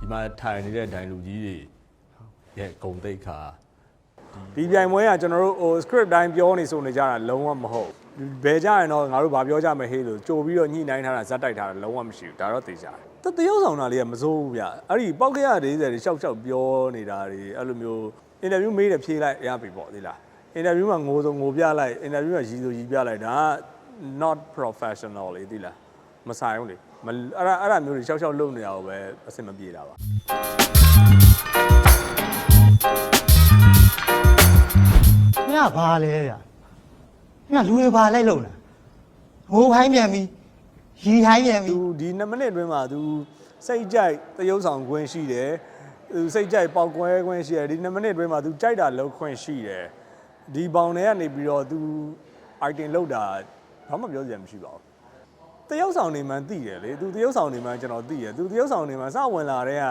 ဒီမှာထိုင်နေတဲ့ဒိုင်လူကြီးတွေရဲ့ဂုံတိတ်ခါဒီပြိုင်ပွဲကကျွန်တော်တို့ဟို script တိုင်းပြောနေဆိုနေကြတာလုံးဝမဟုတ်ဘယ်ကြရင်တော့ငါတို့ဘာပြောကြမဟေးလို့ကြိုပြီးတော့ညှိနှိုင်းထားတာဇက်တိုက်ထားတာလုံးဝမရှိဘူးဒါတော့သိကြတယ်တတရုပ်ဆောင်တာလေးကမစိုးဘူးဗျအဲ့ဒီပောက်ကရ40တွေရှောက်ရှောက်ပြောနေတာတွေအဲ့လိုမျိုးအင်တာဗျူးမေးတယ်ဖြေလိုက်ရပြီပေါ့ဒီလားအင်တာဗျူးမှာငိုဆိုငိုပြလိုက်အင်တာဗျူးမှာရည်ဆိုရည်ပြလိုက်ဒါက not professional လေဒီလား မဆိုင်ဘူးလေမအဲ့ဒါအဲ့ဒါမျိုးတွေရှောက်ရှောက်လုပ်နေတာကိုပဲအဆင်မပြေတာပါ။ညဘာလဲဗျ။ညလူတွေဘာလိုက်လုံလား။ငိုခိုင်းပြန်ပြီ။ရီခိုင်းပြန်ပြီ သူဒီ2မိနစ်အတွင်းမှာသူစိတ်ကြိုက်သရုပ်ဆောင်ခွင့်ရှိတယ်သူစိတ်ကြိုက်ပေါက်ကွဲခွင့်ရှိတယ်ဒီ2မိနစ်အတွင်းမှာသူကြိုက်တာလုပ်ခွင့်ရှိတယ်ဒီဘောင်တွေကနေပြီးတော့သူ item လောက်တာဘာမှပြောစရာမရှိပါဘူး သရုပ်ဆောင်နေမှန်းသိတယ်လေသူသရုပ်ဆောင်နေမှန်းကျွန်တော်သိတယ်သူသရုပ်ဆောင်နေမှန်းစဝင်လာတဲ့က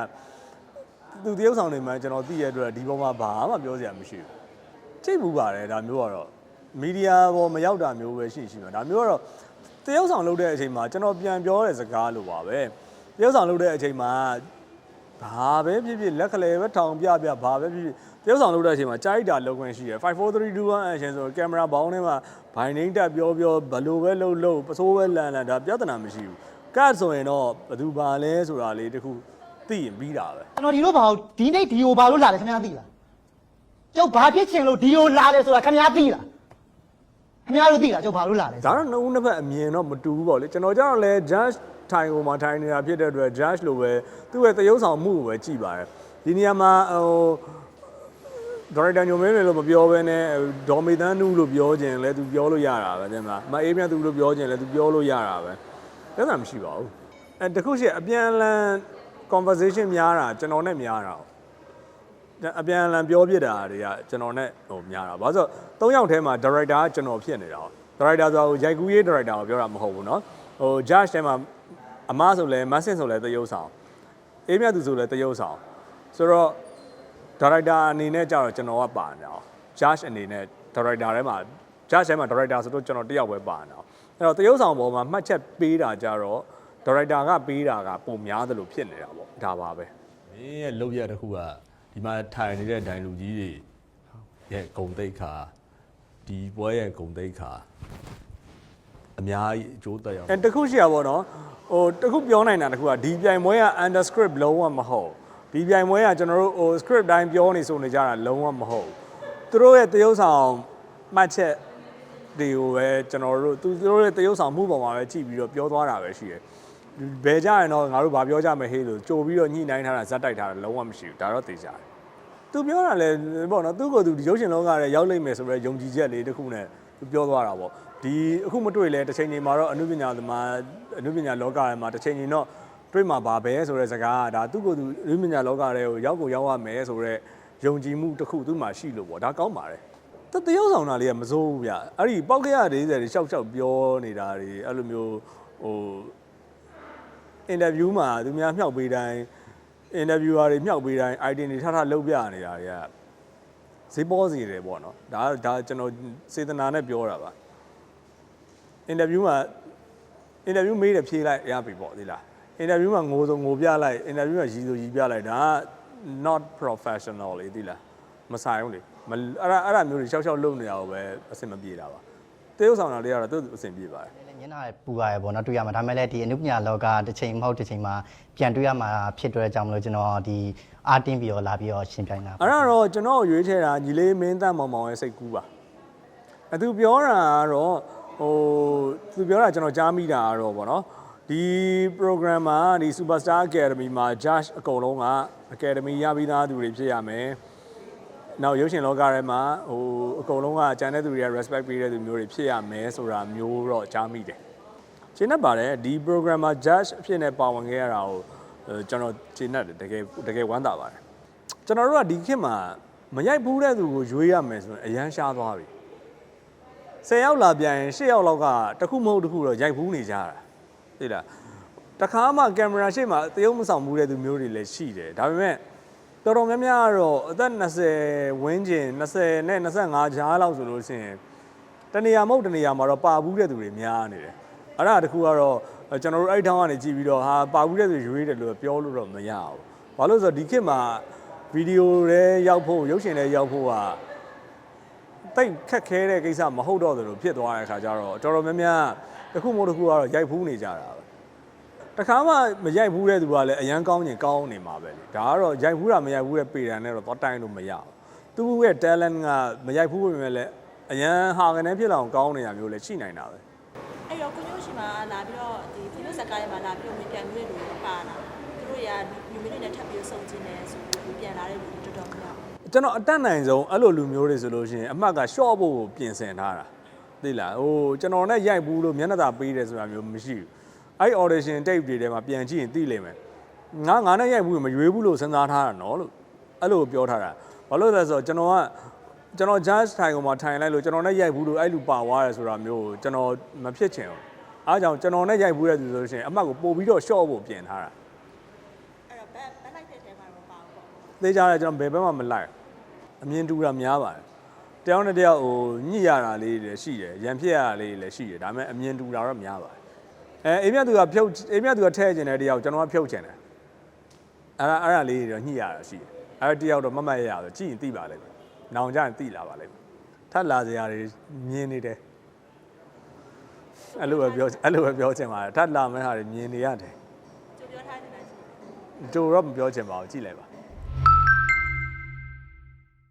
သူသရုပ်ဆောင်နေမှန်းကျွန်တော်သိရတဲ့အတွက်ဒီဘောမှာဘာမှပြောစရာမရှိဘူးချိတ်ဘူးပါတယ်ဒါမျိုးကတော့မီဒီယာပေါ်မရောက်တာမျိုးပဲရှိရှိမှာဒါမျိုးကတော့တရုပ်ဆောင်လုပ်တဲ့အချိန်မှာကျွန်တော်ပြန်ပြောတဲ့စကားလိုပါပဲတရုပ်ဆောင်လုပ်တဲ့အချိန်မှာ ဘာပဲဖြစ်ဖြစ်လက်ကလေးပဲထောင်ပြပြဘာပဲဖြစ်ဖြစ်တရုပ်ဆောင်လုပ်တဲ့အချိန်မှာကြိုက်တာလုပ်ခွင့်ရှိတယ်5 4 3 2 1 action ဆိုကင်မရာဘောင်းထဲမှာဘိုင်နှိမ့်တက်ပြောပြောဘယ်လိုပဲလုပ်လုပ်ပစိုးပဲလန်လန်ဒါပြဿနာမရှိဘူးကတ်ဆိုရင်တော့ဘယ်သူပါလဲဆိုတာလေးတခုသိရင်ပြီးတာပဲ။ကျွန်တော်ဒီလိုဘာလို့ဒီနေ့ဒီကိုဘာလို့လာလဲခင်ဗျားသိလား။ကျုပ်ဘာဖြစ်ချင်လို့ဒီကိုလာလဲဆိုတာခင်ဗျားသိလား။ ခင်ဗျားတို့သိလားကျုပ်ဘာလို့လာလဲဒါတော့နှုတ်နှစ်ဖက်အမြင်တော့မတူဘူးပေါ့လေကျွန်တော်ကျတော့လဲ judge ထိုင်ကိုမှထိုင်နေတာဖြစ်တဲ့အတွက် judge လိုပဲသူ့ရဲ့သရုပ်ဆောင်မှုကိုပဲကြည့်ပါတယ်ဒီနေရာမှာဟိုဒါရိုက်တာညိုမင်းလေလို့မပြောဘဲနဲ့ဒေါ်မေတန်းနုလို့ပြောခြင်းလဲသူပြောလို့ရတာပဲတဲ့မလားမအေးမြတ်သူလို့ပြောခြင်းလဲသူပြောလို့ရတာပဲလက်သာမရှိပါဘူးအဲတခုရှိအပြန်အလှန် conversation များတာကျွန်တော်နဲ့များတာ အပြန်အလှန်ပြောပြတာတွေကကျွန်တော်နဲ့ဟိုများတာဘာလို့ဆိုတော့၃ယောက်ထဲမှာ director ကကျွန်တော်ဖြစ်နေတာ။ director ဆိုတော့ရိုက်ကူးရေး director ကိုပြောတာမဟုတ်ဘူးเนาะဟို judge ထဲမှာအမဆိုလဲမဆင်ဆိုလဲသရုပ်ဆောင်အေးမြတ်သူဆိုလဲသရုပ်ဆောင်ဆိုတော့ ဒါရိုက်တာအနေနဲ့ကြတော့ကျွန်တော်ကပါနေတာ။ judge အနေနဲ့ဒါရိုက်တာထဲမှာ judge ထဲမှာဒါရိုက်တာဆိုတော့ကျွန်တော်တယောက်ပဲပါနေတာ။အဲ့တော့တရုပ်ဆောင်ပေါ်မှာမှတ်ချက်ပေးတာကြတော့ဒါရိုက်တာကပေးတာကပုံများသလိုဖြစ်နေတာပေါ့။ဒါပါပဲ မင်းရဲ့လောက်ရတစ်ခုက ဒီမှာထိုင်နေတဲ့ဒိုင်လူကြီးတွေရဲ့ဂုံတိတ်ခါဒီပွဲရဲ့ဂုံတိတ်ခါအများကြီးအကျိုးသက်ရောက်။အဲတခုရှိရပါတော့။ဟိုတခုပြောနိုင်တာတခုကဒီပြိုင်ပွဲက under script လုံးဝမဟုတ်။ဒီပြိုင်ပွဲကကျွန်တော်တို့ဟို script တိုင်းပြောနေဆိုနေကြတာလုံးဝမဟုတ်။သူတို့ရဲ့တရုပ်ဆောင်မှတ်ချက်တွေကိုပဲကျွန်တော်တို့သူတို့ရဲ့တရုပ်ဆောင်မှုပေါ်မှာပဲကြည့်ပြီးတော့ပြောသွားတာပဲရှိတယ်။ဘယ်ကြရင်တော့ငါတို့ဘာပြောကြမဟေးလို့ကြိုပြီးတော့ညှိနှိုင်းထားတာဇက်တိုက်ထားတာလုံးဝမရှိဘူး။ဒါတော့သိကြတယ်။ သူပြောတာလဲပေါ့နော်သူ့ကိုယ်သူဒီရုပ်ရှင်လောကရဲ့ရောက်လိမ့်မယ်ဆိုတော့ယုံကြည်ချက်လေးတစ်ခုနဲ့သူပြောသွားတာပေါ့ဒီအခုမတွေ့လဲတစ်ချိန်ချိန်မှာတော့အနုပညာသမားအနုပညာလောကထဲမှာတစ်ချိန်ချိန်တော့တွေ့မှာပါပဲဆိုတဲ့စကားကဒါသူ့ကိုယ်သူအနုပညာလောကထဲကိုရောက်ကိုရောက်ရမယ်ဆိုတော့ယုံကြည်မှုတစ်ခုသူ့မှာရှိလို့ပေါ့ဒါကောင်းပါတယ်တတရုပ်ဆောင်တာလေးကမစိုးဘူးဗျအဲ့ဒီပောက်ကရ40တွေရှောက်ရှောက်ပြောနေတာတွေအဲ့လိုမျိုးဟိုအင်တာဗျူးမှာသူများမြှောက်ပေးတိုင်း အင်တာဗျူအာတွေမြှောက်ပေးတိုင်း item တွေထထလုပ်ပြနေတာတွေကဈေးပေါ်စီတယ်ပေါ့နော်ဒါဒါကျွန်တော်စေတနာနဲ့ပြောတာပါအင်တာဗျူးမှာအင်တာဗျူးမေးတယ်ဖြေလိုက်ရပြီပေါ့ဒီလားအင်တာဗျူးမှာငိုဆိုငိုပြလိုက်အင်တာဗျူးမှာရည်ဆိုရည်ပြလိုက်ဒါက not professional လေဒီလားမဆိုင်ဘူးလေမအဲ့ဒါအဲ့ဒါမျိုးတွေရှောက်ရှောက်လုပ်နေတာကိုပဲအဆင်မပြေတာပါ တေးဥဆောင်တာလေးကတော့သူ့အဆင်ပြေပါတယ်။ညနာပူရရပေါ့နော်တွေ့ရမှာဒါပေမဲ့လည်းဒီအနုပညာလောကတစ်ချိန်မဟုတ်တစ်ချိန်မှာပြန်တွေ့ရမှာဖြစ်တဲ့ကြောင့်မလို့ကျွန်တော်ဒီအာတင်းပြီးတော့လာပြီးတော့ရှင်းပြနေတာအဲ့ဒါတော့ကျွန်တော်ရွေးချယ်တာညီလေးမင်းသက်မောင်မောင်ရဲ့စိတ်ကူးပါအသူပြောတာကတော့ဟိုသူပြောတာကျွန်တော်ကြားမိတာကတော့ဗောနော်ဒီ program မှာဒီ Superstar Academy မှာ judge အကုန်လုံးက academy ရပြီးသားသူတွေဖြစ်ရမယ် နောက်ရုပ်ရှင်လောကထဲမှာဟိုအကုန်လုံးကကျန်တဲ့သူတွေက respect ပေးတဲ့သူမျိုးတွေဖြစ်ရမယ်ဆိုတာမျိုးတော့ကြားမိတယ်ရှင်းတတ်ပါတယ်ဒီ program မှာ judge အဖြစ်နဲ့ပါဝင်ခဲ့ရတာကိုအဲကျွန်တော်ရှင်းတတ်တယ်တကယ်တကယ်ဝမ်းသာပါတယ်ကျွန်တော်တို့ကဒီခေတ်မှာမရိုက်ဘူးတဲ့သူကိုရွေးရမယ်ဆိုရင်အရန်ရှားသွားပြီ10ယောက်လာပြန်ရင်10ယောက်လောက်ကတစ်ခုမဟုတ်တစ်ခုတော့ရိုက်ဘူးနေကြတာသိလားတခါမှကင်မရာရှေ့မှာတရုပ်မဆောင်ဘူးတဲ့သူမျိုးတွေလည်းရှိတယ်ဒါပေမဲ့ တော်တော်များများကတော့အသက်20ဝန်းကျင်20နဲ့25ကြားလောက်ဆိုလို့ရှိရင်တနေရာမဟုတ်တနေရာမှာတော့ပါဘူးတဲ့သူတွေများနေတယ်အဲ့ဒါတခုကတော့ကျွန်တော်တို့အဲ့ထောင်းကနေကြည့်ပြီးတော့ဟာပါဘူးတဲ့သူရွေးတယ်လို့ပြောလို့တော့မရဘူးဘာလို့လဲဆိုတော့ဒီခေတ်မှာဗီဒီယိုတွေရောက်ဖို့ရုပ်ရှင်တွေရောက်ဖို့ကတိတ်ခက်ခဲတဲ့ကိစ္စမဟုတ်တော့သလိုဖြစ်သွားတဲ့ခါကျတော့တော်တော်များများတစ်ခုမို့တစ်ခုကတော့ရိုက်ဖူးနေကြတာပဲ တခါမှမရိုက်ဘူးတဲ့သူကလည်းအရန်ကောင်းရင်ကောင်းနေမှာပဲလေဒါကတော့ရိုက်ဘူးတာမရိုက်ဘူးတဲ့ပေတံနဲ့တော့သွားတိုင်းလို့မရဘူးသူ့ရဲ့ talent ကမရိုက်ဘူးပဲမဲ့လည်းအရန်ဟာကနေဖြစ်လောက်ကောင်းနေတာမျိုးလည်းရှိနိုင်တာပဲအဲ့တော့ကိုညိုရှိမှာလာပြီးတော့ဒီဖီနိုစကားရဲမှာလာပြီးတော့ဝင်ပြန်လို့လူပါလာသူတို့ရာလူမျိုးတွေနဲ့ထပ်ပြီးစုံကျင်တယ်ဆိုပြီးပြန်လာတဲ့လူတွေတော်တော်များကျွန်တော်အတက်နိုင်ဆုံးအဲ့လိုလူမျိုးတွေဆိုလို့ရှိရင်အမှတ်က short ဖို့ကိုပြင်ဆင်ထားတာသိလားဟိုကျွန်တော်နဲ့ရိုက်ဘူးလို့မျက်နှာသာပေးတယ်ဆိုတာမျိုးမရှိဘူး အဲ့ audition tape တွေထဲမှာပြန်ကြည့်ရင်သိလိမ့်မယ်ငါငါနဲ့ရိုက်ဘူးရင်မရွေးဘူးလို့စဉ်းစားထားတာနော်လို့အဲ့လိုပြောထားတာဘာလို့လဲဆိုတော့ကျွန်တော်ကကျွန်တော် judge ထိုင်ကောင်မှာထိုင်လိုက်လို့ကျွန်တော်နဲ့ရိုက်ဘူးလို့အဲ့လူပါသွားတယ်ဆိုတာမျိုးကိုကျွန်တော်မဖြစ်ချင်ဘူးအားကြောင့်ကျွန်တော်နဲ့ရိုက်ဘူးတဲ့သူဆိုလို့ရှိရင်အမှတ်ကိုပို့ပြီးတော့ short ဖို့ပြင်ထားတာအဲ့တော့ဘက်ဘက်လိုက်တဲ့တဲမှာတော့ပါဘူးပေါ့သိကြတယ်ကျွန်တော်ဘယ်ဘက်မှမလိုက်အမြင်တူတာများပါတယ်တယောက်နဲ့တယောက်ဟိုညှိရတာလေးတွေလည်းရှိတယ်ရံဖြစ်ရတာလေးတွေလည်းရှိတယ်ဒါပေမဲ့အမြင်တူတာတော့များပါတယ် အဲအိမ်မြတ်သူကဖြုတ်အိမ်မြတ်သူကထဲကျင်တဲ့တယောက်ကျွန်တော်ကဖြုတ်ကျင်တယ်အဲ့ဒါအဲ့ဒါလေးတွေတော့ညှိရတာရှိတယ်အဲ့ဒါတယောက်တော့မတ်မတ်ရရဆိုကြည့်ရင်သိပါလိမ့်မယ်နောင်ကြရင်သိလာပါလိမ့်မယ်ထပ်လာစရာတွေမြင်နေတယ်အဲ့လိုပဲပြောအဲ့လိုပဲပြောချင်ပါတယ်ထပ်လာမယ့်ဟာတွေမြင်နေရတယ်သူပြောထားနေတာရှိတယ်ကြိုတော့မပြောချင်ပါဘူးကြည့်လိုက်ပါ